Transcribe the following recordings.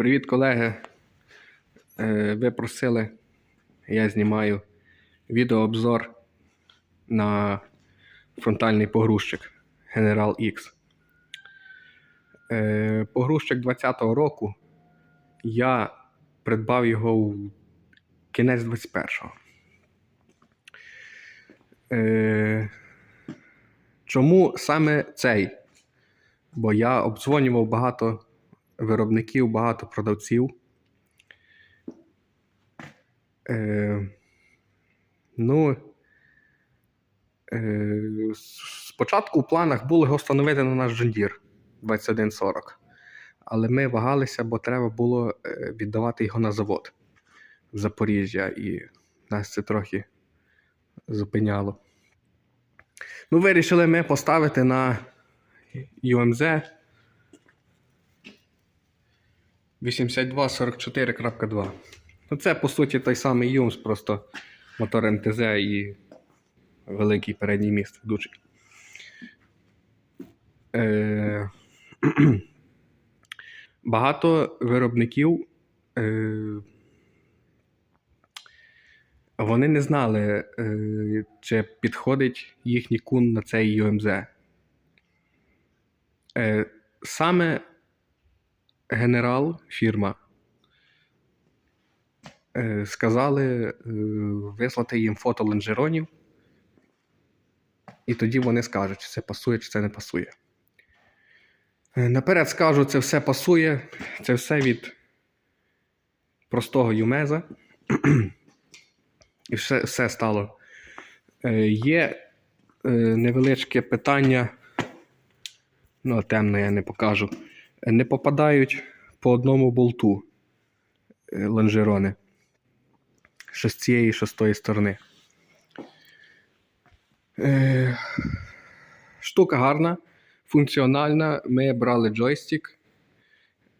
Привіт, колеги. Е, Ви просили, я знімаю відеообзор на фронтальний погрузчик General X. Е, Погрузчик 20-го року. Я придбав його у кінець 21-го. Е, Чому саме цей? Бо я обдзвонював багато виробників, багато продавців. Е, ну, е, спочатку в планах було його встановити на наш Джондір 2140. Але ми вагалися, бо треба було е, віддавати його на завод в Запоріжжя, і нас це трохи зупиняло. Ну, вирішили ми поставити на UMZ 8244.2. Ну, це, по суті, той самий Юмс, просто мотор МТЗ і великий передній міст ведучий. Е... Багато виробників. Е... Вони не знали, е... чи підходить їхній кун на цей UMZ. Е... Саме генерал, фірма, е, сказали е, вислати їм фото лонжеронів, і тоді вони скажуть, чи це пасує, чи це не пасує. Е, Наперед скажу, це все пасує, це все від простого юмеза. І все, все стало. Є невеличке питання, ну, темно я не покажу не попадають по одному болту е, лонжерони. Що з цієї, що з тої сторони. Е, штука гарна, функціональна. Ми брали джойстик.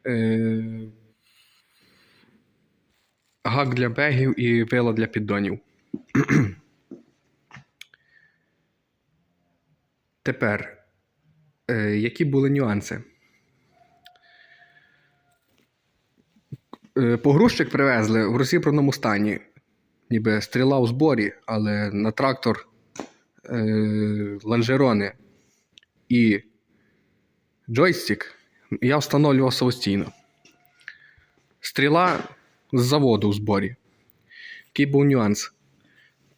Е, гак для бегів і вила для піддонів. Тепер, які були нюанси? Погрузчик привезли в розібраному стані, ніби стріла у зборі, але на трактор е, лонжерони і джойстик я встановлював самостійно. Стріла з заводу у зборі. Який був нюанс.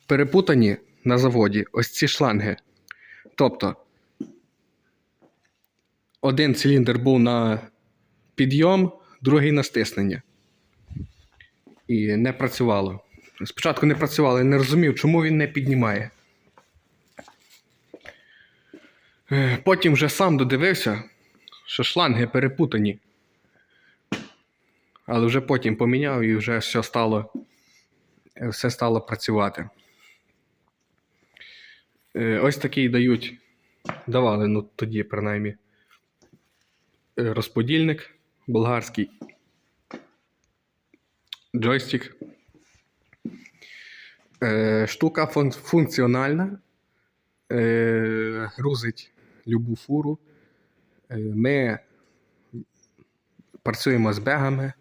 Перепутані на заводі ось ці шланги. Тобто, один циліндр був на підйом, другий на стиснення і не працювало. Спочатку не працювало, я не розумів, чому він не піднімає. Е, Потім вже сам додивився, що шланги перепутані. Але вже потім поміняв і вже все стало, все стало працювати. Е, Ось такий дають, давали, ну тоді, принаймні, е, розподільник болгарський джойстик. Е, штука фун- функціональна. Е, грузить любу фуру. Е, ми працюємо з бегами,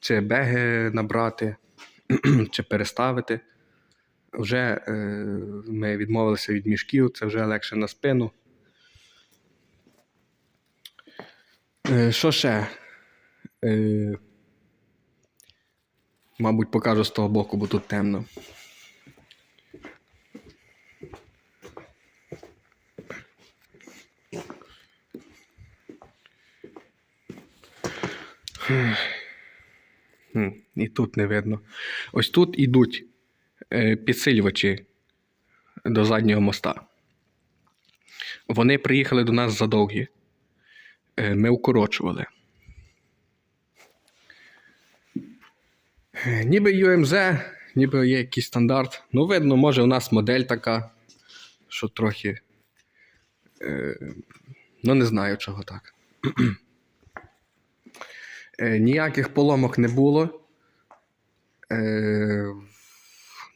чи беги набрати, чи переставити. Вже ми відмовилися від мішків, це вже легше на спину. Що ще? Мабуть, покажу з того боку, бо тут темно. І тут не видно. Ось тут ідуть е, підсилювачі до заднього моста. Вони приїхали до нас задовгі. Е, ми укорочували. Ніби UMZ, ніби є якийсь стандарт. Ну, видно, може, у нас модель така, що трохи. Е, ну, не знаю, чого так. е, ніяких поломок не було. Е,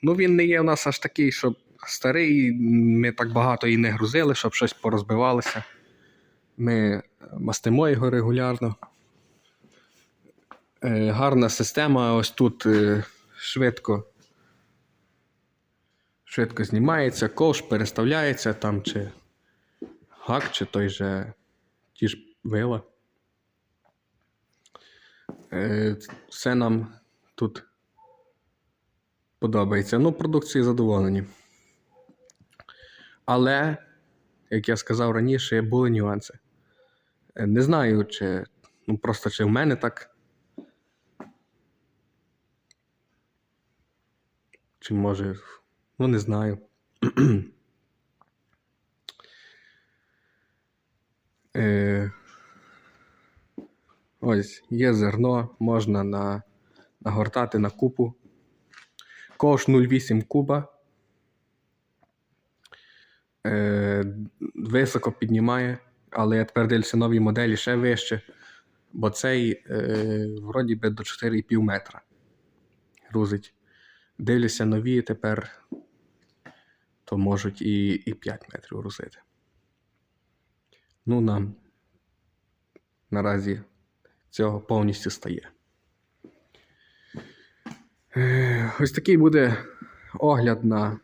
ну, він не є у нас аж такий, щоб старий. Ми так багато і не грузили, щоб щось порозбивалося. Ми мастимо його регулярно. Е, гарна система. Ось тут е, швидко. Швидко знімається, ковш переставляється там, чи гак, чи той же ті ж вила. Е, все нам тут подобається. Ну, продукції задоволені. Але, як я сказав раніше, були нюанси. Не знаю, чи ну, просто чи в мене так. Чи може, ну не знаю. е, ось є зерно, можна на, нагортати на купу. Ковш 0,8 куба. Е, високо піднімає, але я тепер дивлюся нові моделі ще вище, бо цей е, вроді би до 4,5 метра грузить. Дивлюся нові тепер, то можуть і, і 5 метрів грузити. Ну, нам наразі цього повністю стає. Ось такий буде огляд на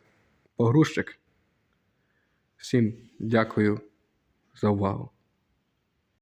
погрузчик. Всім дякую за увагу.